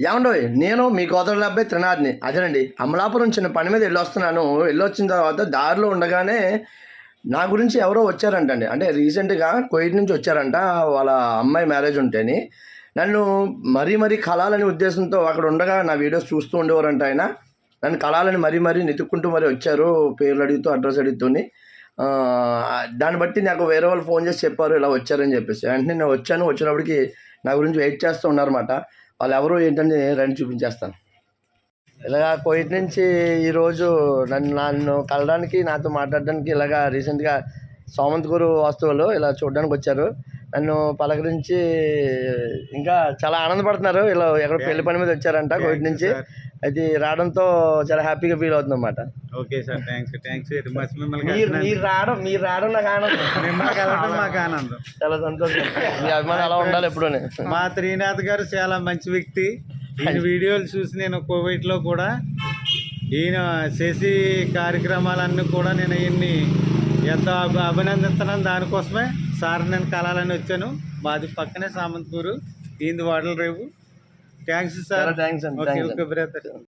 ఏమండో నేను మీ గోదావరి అబ్బాయి త్రినాథ్ని. అదేనండి అమలాపురం చిన్న పని మీద వెళ్ళొస్తున్నాను. వెళ్ళొచ్చిన తర్వాత దారిలో ఉండగానే నా గురించి ఎవరో వచ్చారంటండి. అంటే రీసెంట్గా కోయిట్ నుంచి వచ్చారంట వాళ్ళ అమ్మాయి మ్యారేజ్ ఉంటేని. నన్ను మరీ మరీ కలాలని ఉద్దేశంతో అక్కడ ఉండగా నా వీడియోస్ చూస్తూ ఉండేవారంట ఆయన. నన్ను కళాలని మరీ మరీ నెతుక్కుంటూ మరీ వచ్చారు పేర్లు అడుగుతూ అడ్రస్ అడుగుతూని. దాన్ని బట్టి నాకు వేరే వాళ్ళు ఫోన్ చేసి చెప్పారు ఇలా వచ్చారని చెప్పేసి. వెంటనే నేను వచ్చాను వచ్చినప్పటికి నా గురించి వెయిట్ చేస్తూ ఉన్నారన్నమాట. వాళ్ళు ఎవరు ఏంటని రండి చూపించేస్తాను. ఇలాగా కోయిట్ నుంచి ఈరోజు నన్ను నన్ను కలడానికి నాతో మాట్లాడడానికి ఇలాగా రీసెంట్గా సోమంత్ గురు వస్తువులు ఇలా చూడడానికి వచ్చారు. నన్ను పలకరించి ఇంకా చాలా ఆనందపడుతున్నారు. ఇలా ఎక్కడ పెళ్ళి పని మీద వచ్చారంట కోయిట్ నుంచి. అది రావడంతో చాలా హ్యాపీగా ఫీల్ అవుతుంది అనమాట okay sir thanks thanks very much మీరు రావడం మీరు రావడం నాకు ఆనందం మాకు ఆనందం. చాలా సంతోషం. మీ అభిమానం అలా ఉండాలి ఎప్పుడూ మా త్రీనాథ్ గారు చాలా మంచి వ్యక్తి. ఈయన వీడియోలు చూసి నేను కోవిడ్లో కూడా ఈయన చేసి కార్యక్రమాలన్నీ కూడా నేను ఈయన్ని ఎంతో అభి అభినందిస్తున్నాను. దానికోసమే సార్ నేను కలాలని వచ్చాను. మాది పక్కనే సామంతపూరు. ఈయనది వాడల రేవు. Thanks sir. థ్యాంక్స్ అండి ఓకే థ్యాంక్స్ ఓకే బ్రదర్.